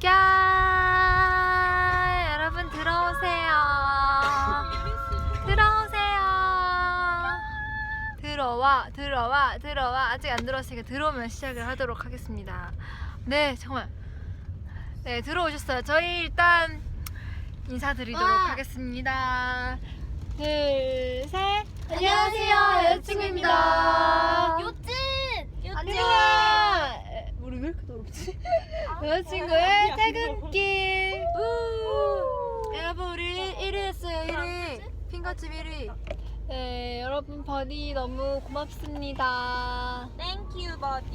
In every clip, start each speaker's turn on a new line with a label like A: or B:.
A: 꺄 여러분 들어오세요. 들어오세요. 들어와 들어와 들어와 아직 안 들어왔으니까 들어오면 시작을 하도록 하겠습니다. 네 정말 네 들어오셨어요. 저희 일단 인사드리도록
B: 와.
A: 하겠습니다. 둘 셋.
B: 안녕하세요, 여자친구입니다.
A: 요찐
B: 요찐.
A: 에, 우리 왜 이렇게 더럽지? 여자친구의 퇴근길. 우. 여러분 우리 1위 했어요 1위. 핑거집 1위. 네 여러분 버디 너무 고맙습니다.
B: 버디.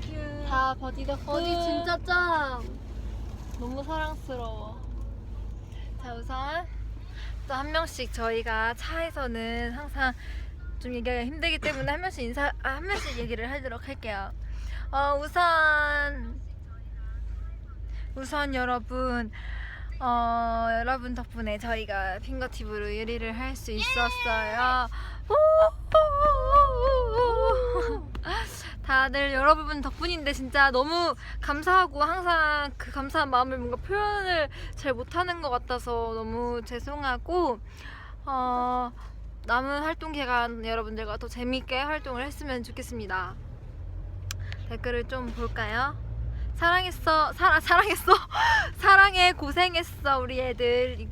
A: 땡큐. 다 버디 덕분.
B: 버디 진짜 짱.
A: 너무 사랑스러워. 자 우선 또 한 명씩 저희가 차에서는 항상 좀 얘기하기가 힘들기 때문에 한 명씩 인사 아, 한 명씩 얘기를 하도록 할게요. 어 우선 우선 여러분 어 여러분 덕분에 저희가 핑거팁으로 1위를 할 수 있었어요. 다들 여러분 덕분인데 진짜 너무 감사하고 항상 그 감사한 마음을 뭔가 표현을 잘 못하는 것 같아서 너무 죄송하고 어, 남은 활동 기간 여러분들과 더 재밌게 활동을 했으면 좋겠습니다. 댓글을 좀 볼까요? 사랑했어, 사랑 사랑했어, 사랑해 고생했어 우리 애들 이-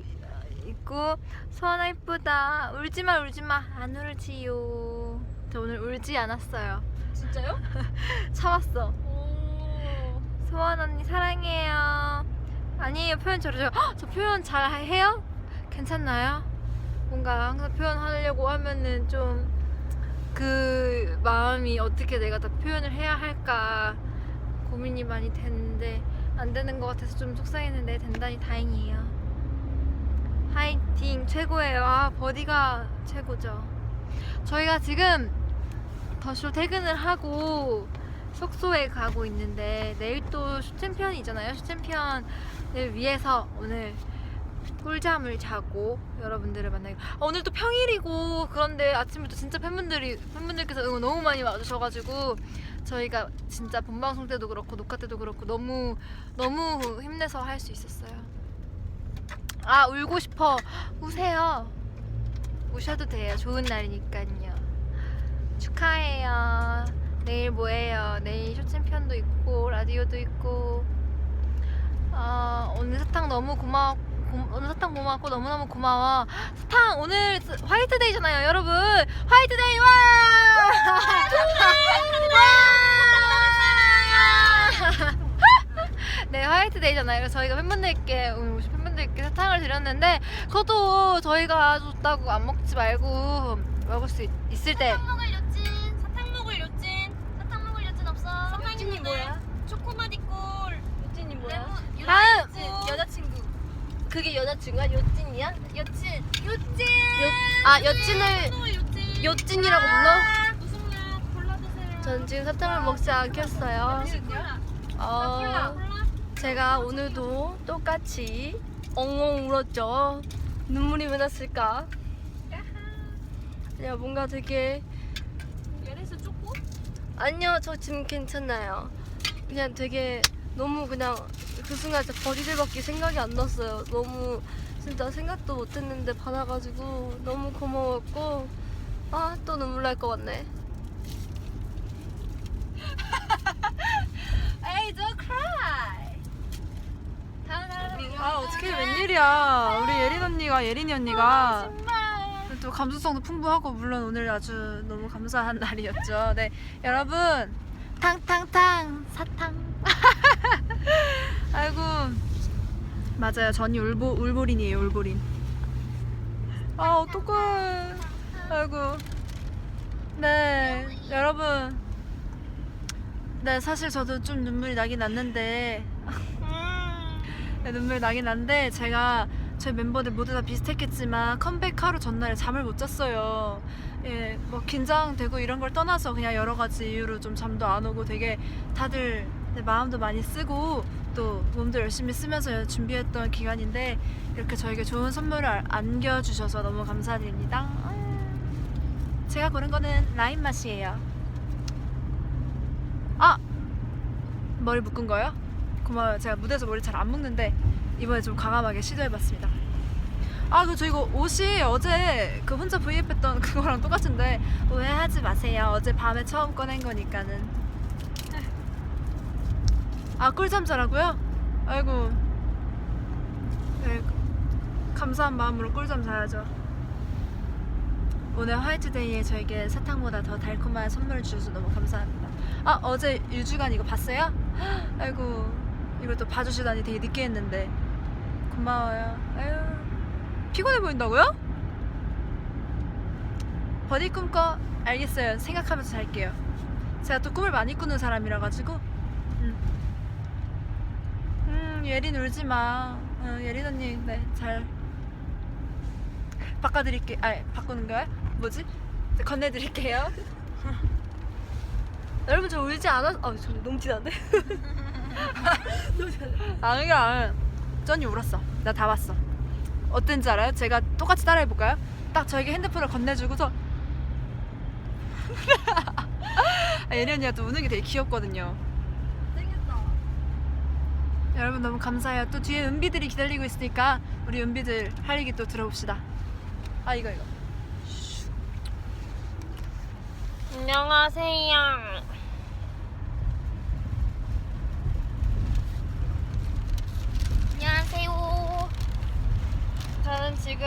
A: 있고 소원아 이쁘다 울지마 울지마 안 울지요. 저 오늘 울지 않았어요.
B: 진짜요?
A: 참았어.
B: 오.
A: 소원 언니 사랑해요. 아니에요 표현 저러죠. 헉, 저 표현 잘 해요? 괜찮나요? 뭔가 항상 표현하려고 하면은 좀 그 마음이 어떻게 내가 다 표현을 해야 할까 고민이 많이 되는데 안 되는 것 같아서 좀 속상했는데 된다니 다행이에요. 화이팅 최고예요. 아 버디가 최고죠. 저희가 지금 더쇼 퇴근을 하고 숙소에 가고 있는데 내일 또 슈챔피언이잖아요. 슈챔피언을 위해서 오늘 꿀잠을 자고 여러분들을 만나기. 아, 오늘 또 평일이고 그런데 아침부터 진짜 팬분들이 팬분들께서 응원 너무 많이 와주셔가지고 저희가 진짜 본방송 때도 그렇고 녹화 때도 그렇고 너무 너무 힘내서 할 수 있었어요. 아 울고 싶어 우세요. 우셔도 돼요. 좋은 날이니까요. 축하해요. 내일 뭐해요? 내일 쇼챔피언도 있고 라디오도 있고 어, 오늘 사탕 너무 고마워 고, 오늘 사탕 고마웠고 너무너무 고마워 사탕 오늘 스- 화이트데이잖아요 여러분 화이트데이 와! 와! 네 화이트데이잖아요 그래서 저희가 팬분들께 오늘 오신 팬분들께 사탕을 드렸는데 그것도 저희가 줬다고 안 먹지 말고 먹을 수 있, 있을 때
B: 사탕 먹을 요찐. 사탕 먹을 요찐. 사탕 먹을 요찐 없어.
C: 요찐이 뭐야?
B: 초코마디 꿀.
C: 요찐이 뭐야?
A: 다음!
C: 여자친구. 그게 여자친구야? 요찐이야?
B: 요찐. 요찐.
C: 요, 아 여친을
B: 먹을 요찐.
C: 요찐이라고 불러?
B: 아, 무슨 맛 골라주세요.
C: 전 지금 사탕을 먹지 않겠어요.
B: 콜라.
C: 어,
B: 콜라. 콜라.
C: 제가 오늘도 똑같이 엉엉 울었죠. 눈물이 왜 났을까? 야 뭔가 되게
B: 얘네서 초코?
C: 아니요 저 지금 괜찮아요. 그냥 되게 너무 그냥 그 순간 진짜 버디들밖에 생각이 안 났어요. 너무 진짜 생각도 못했는데 받아가지고 너무 고마웠고 아 또 눈물 날 것 같네.
A: Hey, don't cry.
D: 아 어떻게 웬일이야 우리 예린 언니가 예린이 언니가 또 감수성도 풍부하고 물론 오늘 아주 너무 감사한 날이었죠 네 여러분 탕탕탕 사탕 아이고. 맞아요. 전이 울보, 울보린이에요 울보린. 아 어떡해. 아이고. 네 여러분. 네 사실 저도 좀 눈물이 나긴 났는데. 네, 눈물 나긴 난데 제가 저희 멤버들 모두 다 비슷했겠지만 컴백 하루 전날에 잠을 못 잤어요. 예, 뭐 긴장되고 이런 걸 떠나서 그냥 여러 가지 이유로 좀 잠도 안 오고 되게 다들 네, 마음도 많이 쓰고 또 몸도 열심히 쓰면서 준비했던 기간인데 이렇게 저에게 좋은 선물을 안- 안겨주셔서 너무 감사드립니다. 음, 제가 고른 거는 라임 맛이에요. 아! 머리 묶은 거요? 고마워요. 제가 무대에서 머리 잘 안 묶는데 이번에 좀 과감하게 시도해봤습니다. 아, 그저 이거 옷이 어제 그 혼자 브이앱 했던 그거랑 똑같은데 오해하지 마세요. 어제 밤에 처음 꺼낸 거니까는. 아, 꿀잠 자라고요? 아이고. 네, 감사한 마음으로 꿀잠 자야죠. 오늘 화이트데이에 저에게 사탕보다 더 달콤한 선물을 주셔서 너무 감사합니다. 아 어제 유주간 이거 봤어요? 아이고 이것도 봐주시다니 되게 늦게 했는데 고마워요. 아유 피곤해 보인다고요? 버디 꿈꿔 알겠어요. 생각하면서 잘게요. 제가 또 꿈을 많이 꾸는 사람이라 가지고. 음, 음 예린 울지 마. 어, 예린 언니 네 잘 바꿔드릴게. 아 바꾸는 거야? 뭐지? 건네드릴게요.
C: 여러분 저 울지 않았... 아, 저 너무 티나네.
D: 아는 게 아니라 쩐이 울었어. 나 다 봤어. 어땠는지 알아요? 제가 똑같이 따라해 볼까요? 딱 저에게 핸드폰을 건네주고서 아, 예리 언니가 또 우는 게 되게 귀엽거든요. 여러분 너무 감사해요. 또 뒤에 은비들이 기다리고 있으니까 우리 은비들 할 얘기 또 들어봅시다. 아 이거 이거.
B: 안녕하세요. 안녕하세요. 저는 지금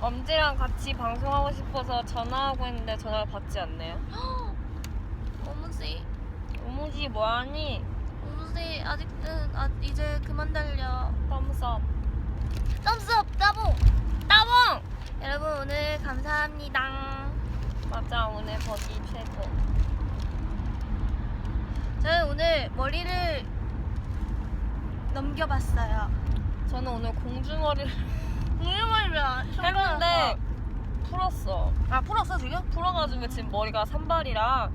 B: 엄지랑 같이 방송하고 싶어서 전화하고 있는데 전화를 받지 않네요.
C: 어머지,
B: 오무지 뭐하니?
C: 어머지 아직 은 아, 이제 그만 달려.
B: 덤섭.
C: 썸스업 따봉.
B: 따봉!
C: 여러분 오늘 감사합니다.
B: 맞아 오늘 버기 최고.
C: 저는 오늘 머리를 넘겨봤어요.
B: 저는 오늘 공주머리를
C: 공유머리를
B: 했는데 풀었어.
C: 아 풀었어 지금?
B: 풀어가지고 지금 머리가 산발이라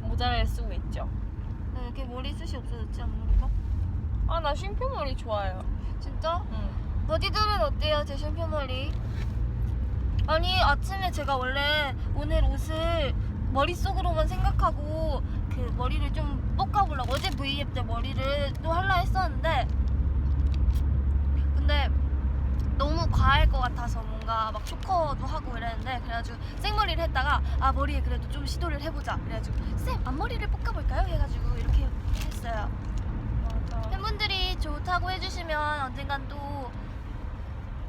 B: 모자를 쓰고 있죠.
C: 네, 이렇게 머리숱이 없어졌지 아무래도.
B: 아나 쉼표머리 좋아요.
C: 진짜?
B: 응.
C: 버디들은 어때요 제 샴푸 머리? 아니 아침에 제가 원래 오늘 옷을 머릿속으로만 생각하고 그 머리를 좀 볶아보려고 어제 V앱 때 머리를 또 할라 했었는데 근데 너무 과할 것 같아서 뭔가 막 초커도 하고 이랬는데 그래가지고 생머리를 했다가 아 머리에 그래도 좀 시도를 해보자 그래가지고 쌤 앞머리를 볶아볼까요? 해가지고 이렇게 했어요
B: 맞아.
C: 팬분들이 좋다고 해주시면 언젠간 또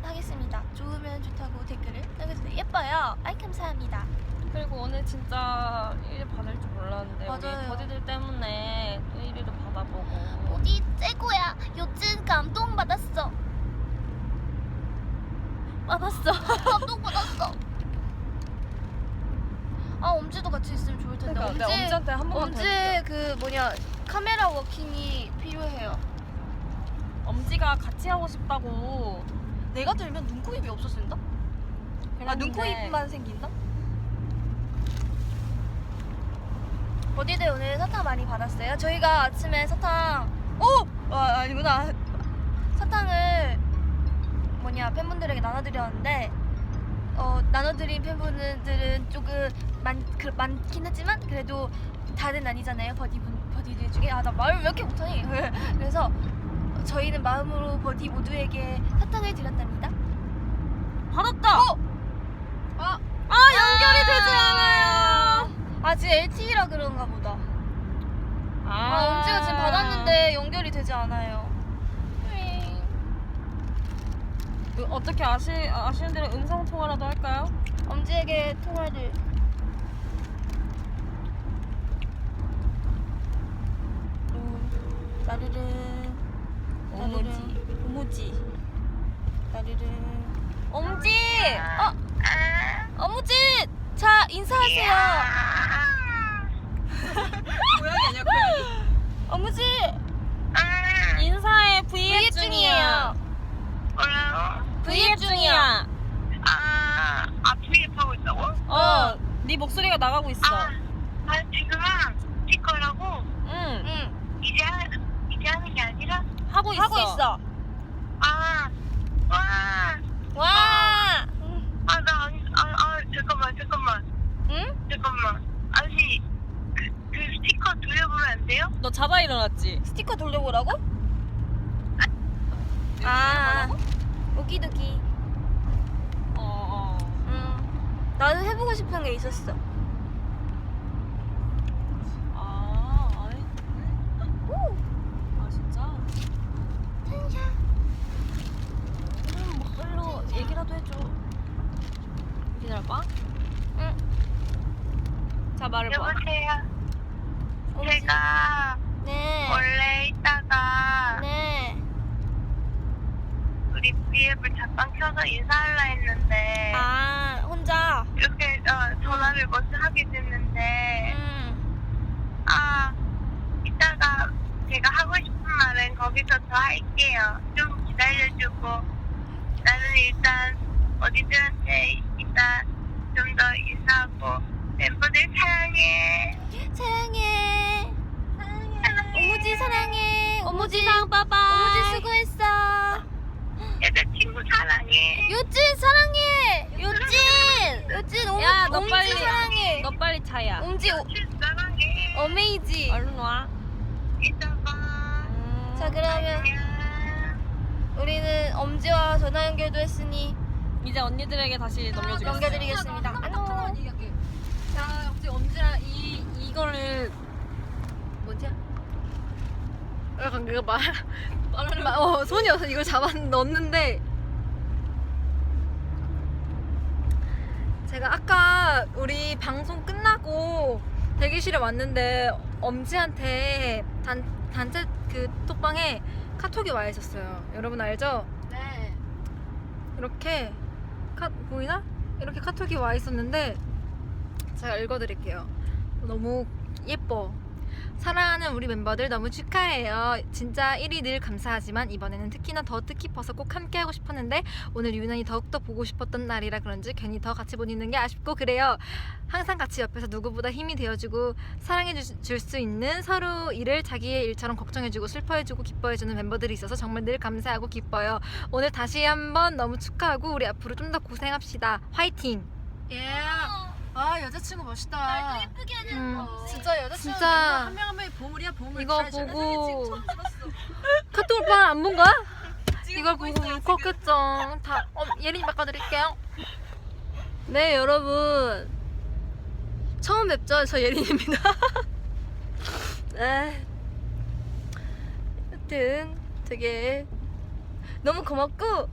C: 하겠습니다. 좋으면 좋다고 댓글을 남겨주세요. 예뻐요. 아이 감사합니다.
B: 그리고 오늘 진짜 1위 받을 줄 몰랐는데
C: 맞아요.
B: 우리 버디들 때문에 또 1위도 받아보고
C: 어디 째고야. 요즘 감동 받았어. 받았어. 감동 받았어. 아 엄지도 같이 있으면 좋을 텐데.
B: 그러니까 내가 엄지한테 한 번만 더
C: 엄지. 그 뭐냐 카메라 워킹이 필요해요.
B: 엄지가 같이 하고 싶다고
C: 내가 들면 눈코입이 없어진다? 아
B: 그랬는데
C: 눈코입만 생긴다? 어디들 오늘 사탕 많이 받았어요? 저희가 아침에 사탕 오! 아, 아니구나 사탕을 뭐냐 팬분들에게 나눠드렸는데 어, 나눠드린 팬분들은 조금 많, 그, 많긴 했지만 그래도 다는 아니잖아요 버디 분, 버디들 중에 아 나 말을 왜 이렇게 못하니 그래서 저희는 마음으로 버디 모두에게 사탕을 드렸답니다
B: 받았다!
C: 어? 아, 아 연결이 되지 않아요. 아직 LTE라 그런가 보다. 아, 엄지가 지금 받았는데 연결이 되지 않아요.
B: 그 어떻게 아시, 아시는 대로 음성 통화라도 할까요?
C: 엄지에게 통화를. 음, 나르르.
B: 오무지.
C: 오무지. 나르르.
B: 엄지!
C: 어, 어무지. 자 인사하세요.
D: 고양이 아니야 고양이.
C: 어무지.
B: 인사해 V앱
C: V앱
B: 중이야
C: 중이에요.
B: V앱 중이야
E: 아, 아, 브이앱 하고 있다고?
B: 어, 네 목소리가 나가고 있어
E: 아, 아, 지금은 스티커라고
B: 응
C: 응.
E: 이제, 하, 이제 하는 게 아니라?
B: 하고 있어
C: 하고 있어.
E: 아, 와,
C: 와.
E: 아, 나, 아니, 아, 아, 잠깐만, 잠깐만,
C: 응?
E: 잠깐만. 아저씨, 그, 그 스티커 돌려보면 안 돼요?
B: 너 잡아야 일어났지?
C: 스티커 돌려보라고? 아, 오기도기.
B: 어, 어.
C: 음, 나는 해보고 싶은 게 있었어.
B: 아, 아니. 아, 진짜?
C: 그럼 막걸로 얘기라도 해줘.
B: 기다려봐. 응. 자, 말해봐.
E: 여보세요. 제가
C: 네.
E: 원래 이따가
C: 네.
E: 우리 V앱을 잠깐 켜서 인사하려 했는데
C: 아, 혼자.
E: 이렇게 어, 전화를 먼저 하게 됐는데
C: 음.
E: 아 이따가 제가 하고 싶은 말은 거기서 더 할게요. 좀 기다려주고 나는 일단 어디들한테 이따 좀더 인사하고 멤버들 사랑해.
C: 사랑해.
E: 사랑해.
C: 오무지 사랑해. 오무지 상 빠빠. 오무지 수고했어.
E: 여자친구 사랑해.
C: 요진 사랑해. 요진. 요진 오무,
B: 야, 너 빨리.
C: 사랑해.
B: 너 빨리 자야.
C: 오,
E: 여친 사랑해.
C: 어메이지.
B: 얼른 와.
E: 이따 봐.
B: 음.
C: 자 그러면
E: 안녕.
C: 우리는 엄지와 전화 연결도 했으니
B: 이제 언니들에게 다시 넘겨주겠습니다.
C: 넘겨드리겠습니다. 안녕.
A: 자, 혹시 엄지랑 이 이거를 뭐지?
D: 약간 그거 말, 말, 어, 손이 어서 이걸 잡아 넣었는데 제가 아까 우리 방송 끝나고 대기실에 왔는데 엄지한테 단, 단체 그 톡방에 카톡이 와 있었어요. 여러분 알죠?
C: 네.
D: 이렇게 카, 보이나? 이렇게 카톡이 와 있었는데 제가 읽어드릴게요. 너무 예뻐. 사랑하는 우리 멤버들 너무 축하해요. 진짜 1위 늘 감사하지만 이번에는 특히나 더 뜻깊어서 꼭 함께하고 싶었는데 오늘 유난히 더욱더 보고 싶었던 날이라 그런지 괜히 더 같이 못 있는 게 아쉽고 그래요. 항상 같이 옆에서 누구보다 힘이 되어주고 사랑해 줄 수 있는 서로 일을 자기의 일처럼 걱정해주고 슬퍼해주고 기뻐해주는 멤버들이 있어서 정말 늘 감사하고 기뻐요. 오늘 다시 한번 너무 축하하고 우리 앞으로 좀 더 고생합시다. 화이팅!
A: 예. 아 여자친구 멋있다.
C: 예쁘게 하는
D: 음,
C: 거.
A: 진짜 여자친구
D: 진짜.
A: 한 명 한 명이 보물이야 보물.
D: 이거
A: 잘 지내.
D: 보고 카톡 오빠 안본 거야? 이걸 보고 울컥했죠. 다 어, 예린이 바꿔드릴게요.
C: 네 여러분 처음 뵙죠 저 예린입니다. 네. 여튼 되게 너무 고맙고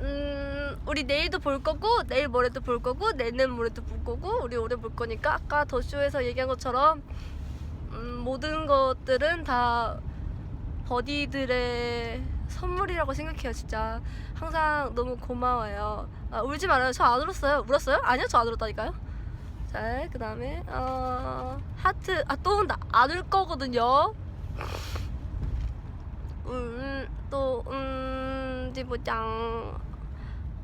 C: 음 우리 내일도 볼 거고 내일 모레도 볼 거고 내년 모레도 볼 거고 우리 올해 볼 거니까 아까 더 쇼에서 얘기한 것처럼 음, 모든 것들은 다 버디들의 선물이라고 생각해요 진짜. 항상 너무 고마워요. 아, 울지 말아요. 저 안 울었어요. 울었어요? 아니요 저 안 울었다니까요. 자 그 다음에 어, 하트 아 또 온다. 안 울 거거든요. 음, 음또음 어디 보자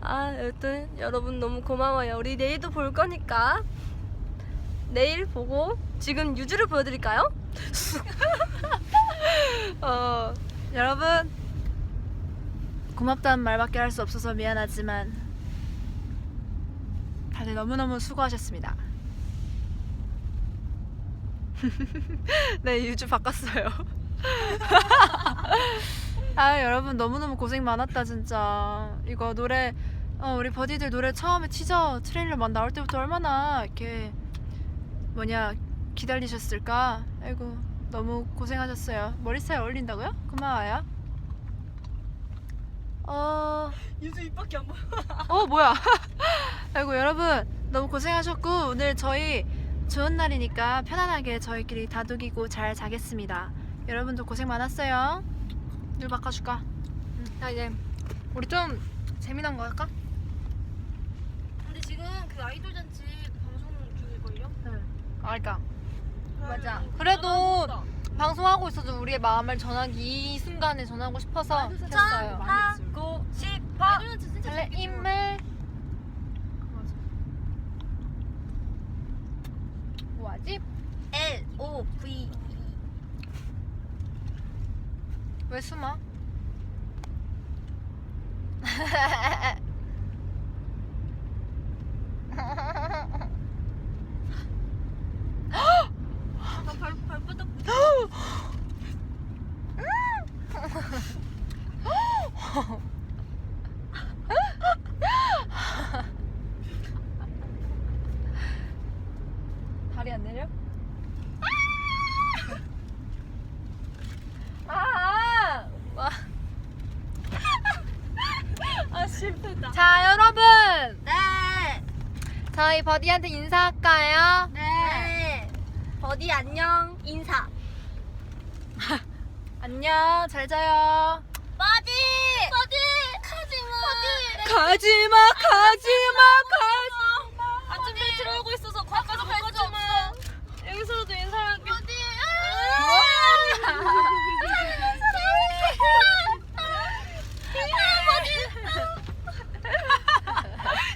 C: 아, 여튼 여러분 너무 고마워요. 우리 내일도 볼 거니까 내일 보고 지금 유주를 보여드릴까요?
D: 어, 여러분 고맙다는 말밖에 할 수 없어서 미안하지만 다들 너무너무 수고하셨습니다. 네, 유주 바꿨어요. 아, 여러분 너무너무 고생 많았다 진짜. 이거 노래 어, 우리 버디들 노래 처음에 티저 트레일러 막 나올 때부터 얼마나 이렇게 뭐냐 기다리셨을까? 아이고 너무 고생하셨어요. 머리 스타일 어울린다고요? 고마워요. 어,
B: 유주 입밖에 안 보여.
D: 어 뭐야? 아이고 여러분 너무 고생하셨고 오늘 저희 좋은 날이니까 편안하게 저희끼리 다독이고 잘 자겠습니다. 여러분도 고생 많았어요. 눈 바꿔줄까? 응. 자 이제 우리 좀 재미난 거 할까?
C: 근데 지금 그 아이돌 잔치 방송 중일걸요?
D: 아
A: 아, 그러니까
C: 맞아.
A: 그래도 방송하고 있어도 우리의 마음을 전하기 이 순간에 전하고 싶어서 켰어요.
C: 하고 싶어.
A: 설레임을 뭐하지?
C: L O V
A: 왜 숨어? 다리 안 내려? 아! 와.
B: 아 실패다.
A: 자, 여러분!
C: 네.
A: 저희 버디한테 인사할까요?
C: 네. 버디 안녕 인사.
A: 안녕, 잘 자요.
C: 버디. 버디. 가지마. 버디.
A: 가지마, 가지마, 가지마.
B: 아침에 들어오고 있어서 거기까지 갈 거지만 여기서도 인사할게.
C: 버디.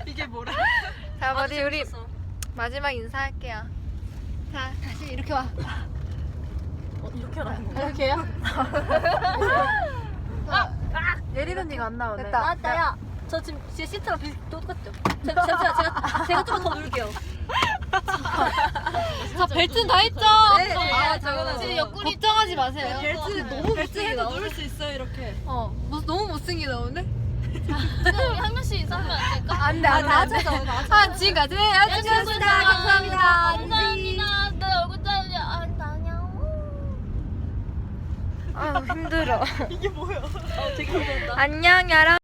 D: 이게 뭐라?
A: 자, 버디 우리 마지막 인사할게요. 자, 다시 이렇게 와.
B: 이렇게 하는 거야?
A: 이렇게요? 예린 언니가 안 나오네. 됐다.
C: 맞다요. 저 지금 제 시트랑 비슷 똑같죠? 제- 잠시만 제가 제가 좀 더 누를게요.
A: 자, 벨트는 다 했죠?
C: 네, 네.
A: 아,
C: 당연하죠.
A: 지금 옆구리 걱정하지 마세요.
C: 벨트 너무 벨트가 나오네.
B: 수 있어 이렇게.
A: 어, 뭐, 너무 못생기 나오네?
B: 우리 한 명씩 인사하면 안 될까?
A: 안 돼, 안 돼. 안 돼. 아, 지금까지 여기까지였습니다. 감사합니다.
B: 감사합니다. 내 얼굴 잘려. 아, 다녀.
A: 아유, 힘들어.
B: 이게 뭐야?
C: 어, 되게 무섭다.
A: 안녕, 여러분.